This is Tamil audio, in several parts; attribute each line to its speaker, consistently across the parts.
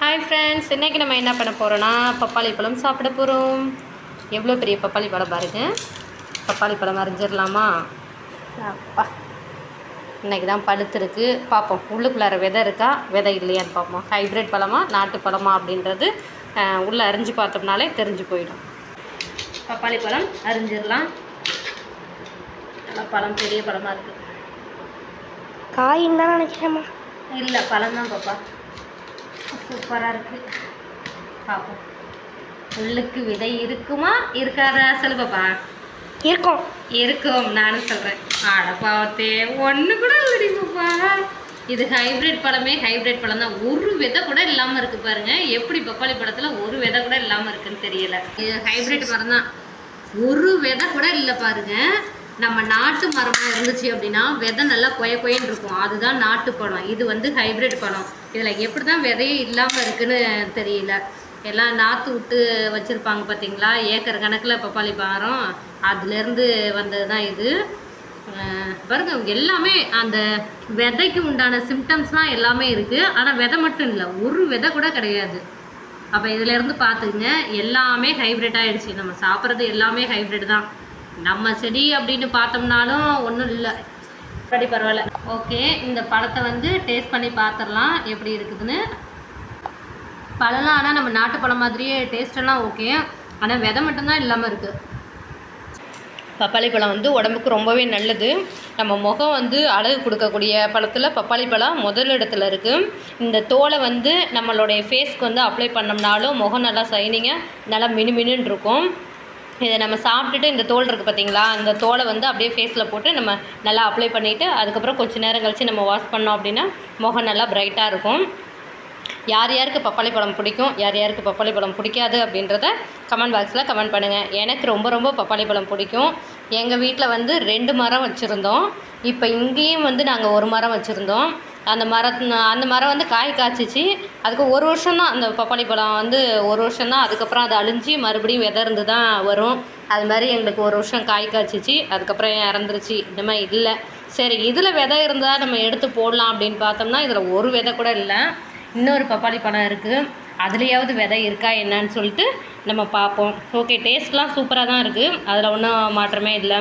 Speaker 1: ஹாய் ஃப்ரெண்ட்ஸ் இன்றைக்கி நம்ம என்ன பண்ண போகிறோன்னா பப்பாளி பழம் சாப்பிட போகிறோம் எவ்வளோ பெரிய பப்பாளி பழம் பாருங்க. பப்பாளி பழம் அரைஞ்சிடலாமா அப்பா இன்றைக்கி தான் பழுத்துருக்கு பார்ப்போம். உள்ளுக்குள்ளார விதை இருக்கா? விதை இல்லையான்னு பார்ப்போம். ஹைப்ரிட் பழமா நாட்டு பழமா அப்படின்றது உள்ளே அரிஞ்சு பார்த்தோம்னாலே தெரிஞ்சு போயிடும். பப்பாளி பழம் அரிஞ்சிடலாம் நல்லா பழம் பெரிய பழமாக இருக்குது
Speaker 2: காயின்னு தான் நினைக்கிறேம்மா.
Speaker 1: இல்லை பழம் தான் பாப்பா. சூப்பராக இருக்குது பார்ப்போம் உள்ளுக்கு விதை இருக்குமா? இருக்காதா சொல்லு பாப்பா.
Speaker 2: இருக்கும்.
Speaker 1: இருக்கும். நானும் சொல்கிறேன் ஆட பாவத்தே ஒன்று கூட இல்லடி பாப்பா. இது ஹைப்ரிட் பழமே ஹைப்ரிட் பழம் தான் ஒரு விதை கூட இல்லாமல் இருக்குது பாருங்க. எப்படி பப்பாளி பழத்தில் ஒரு விதை கூட இல்லாமல் இருக்குன்னு தெரியல. இது ஹைப்ரிட் மரம் தான் ஒரு விதை கூட இல்லை பாருங்க. நம்ம நாட்டு மரமாக இருந்துச்சு அப்படின்னா விதை நல்லா கொய கொயன்னு இருக்கும். அதுதான் நாட்டு பழம். இது வந்து ஹைப்ரிட் பழம். இதில் எப்படி தான் விதையே இல்லாமல் இருக்குன்னு தெரியல. எல்லாம் நாற்று விட்டு வச்சுருப்பாங்க பார்த்தீங்களா ஏக்கர் கணக்கில் பப்பாளி மரம் அதுலேருந்து வந்தது தான் இது பாருங்க எல்லாமே அந்த விதைக்கு உண்டான சிம்டம்ஸ்லாம் எல்லாமே இருக்குது ஆனால் விதை மட்டும் இல்லை ஒரு விதை கூட கிடையாது. அப்போ இதிலேருந்து பார்த்துக்குங்க எல்லாமே ஹைப்ரிட் ஆகிடுச்சு நம்ம சாப்பிட்றது எல்லாமே ஹைப்ரிட் தான். நம்ம செடி அப்படின்னு பார்த்தோம்னாலும் ஒன்றும் இல்லை. படி பரவாயில்ல. ஓகே இந்த பழத்தை வந்து டேஸ்ட் பண்ணி பார்த்துடலாம் எப்படி இருக்குதுன்னு. பழம்லாம் ஆனால் நம்ம நாட்டு பழம் மாதிரியே டேஸ்டெல்லாம் ஓகே ஆனால் விதை மட்டும்தான் இல்லாமல் இருக்குது பப்பாளி பழம் வந்து உடம்புக்கு ரொம்பவே நல்லது. நம்ம முகம் வந்து அழகு கொடுக்கக்கூடிய பழத்தில் பப்பாளி பழம் முதல் இடத்துல இருக்குது இந்த தோலை வந்து நம்மளுடைய ஃபேஸ்க்கு வந்து அப்ளை பண்ணோம்னாலும் முகம் நல்லா சைனிங்காக நல்லா மினுமினுன்னு இருக்கும். இதை நம்ம சாப்பிட்டுட்டு இந்த தோல் இருக்குது பார்த்தீங்களா அந்த தோலை வந்து அப்படியே ஃபேஸில் போட்டு நம்ம நல்லா அப்ளை பண்ணிவிட்டு அதுக்கப்புறம் கொஞ்ச நேரம் கழித்து நம்ம வாஷ் பண்ணோம் அப்படின்னா முகம் நல்லா பிரைட்டாக இருக்கும். யார் யாருக்கு பப்பாளி பழம் பிடிக்கும் யார் யாருக்கு பப்பாளி பழம் பிடிக்காது அப்படின்றத கமெண்ட் பாக்ஸில் கமெண்ட் பண்ணுங்கள் எனக்கு ரொம்ப ரொம்ப பப்பாளி பழம் பிடிக்கும். எங்கள் வீட்டில் வந்து ரெண்டு மரம் வச்சுருந்தோம். இப்போ இங்கேயும் வந்து நாங்கள் ஒரு மரம் வச்சுருந்தோம். அந்த மரத் அந்த மரம் வந்து காய் காய்ச்சிச்சு. அதுக்கு ஒரு வருஷம் தான் அந்த பப்பாளி பழம் வந்து ஒரு வருஷம் தான் அதுக்கப்புறம் அது அழிஞ்சு மறுபடியும் விதர்ந்து தான் வரும். அது மாதிரி எங்களுக்கு ஒரு வருஷம் காய் காய்ச்சிச்சு. அதுக்கப்புறம் இறந்துருச்சு. இந்த மாதிரி இல்லை. சரி இதில் விதை இருந்தால் நம்ம எடுத்து போடலாம் அப்படின்னு பார்த்தோம்னா இதில் ஒரு விதை கூட இல்லை. இன்னொரு பப்பாளி பழம் இருக்குது அதுலேயாவது விதை இருக்கா என்னன்னு சொல்லிட்டு நம்ம பார்ப்போம். ஓகே டேஸ்ட்லாம் சூப்பராக தான் இருக்குது அதில் ஒன்றும் மாற்றமே இல்லை.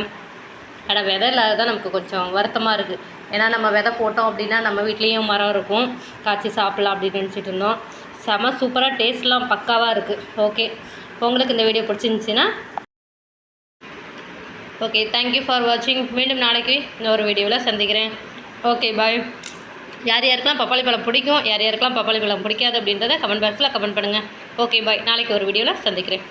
Speaker 1: ஆனால் விதை இல்லாததான் நமக்கு கொஞ்சம் வருத்தமாக இருக்குது ஏன்னா நம்ம விதை போட்டோம் அப்படின்னா நம்ம வீட்லேயும் மரம் இருக்கும். காய்ச்சி சாப்பிட்லாம் அப்படின்னு நினச்சிட்டு இருந்தோம். செம சூப்பராக டேஸ்ட்லாம் பக்காவாக இருக்குது ஓகே உங்களுக்கு இந்த வீடியோ பிடிச்சிருந்துச்சின்னா ஓகே தேங்க்யூ ஃபார் வாட்சிங் மீண்டும் நாளைக்கு இன்னொரு வீடியோவில் சந்திக்கிறேன். ஓகே பாய் யார் யாருக்கெல்லாம் பப்பாளி பழம் பிடிக்கும் யார் யாருக்கெல்லாம் பப்பாளி பழம் பிடிக்காது அப்படின்றத கமெண்ட் பாக்ஸில் கமெண்ட் பண்ணுங்கள் ஓகே பாய் நாளைக்கு ஒரு வீடியோவில் சந்திக்கிறேன்.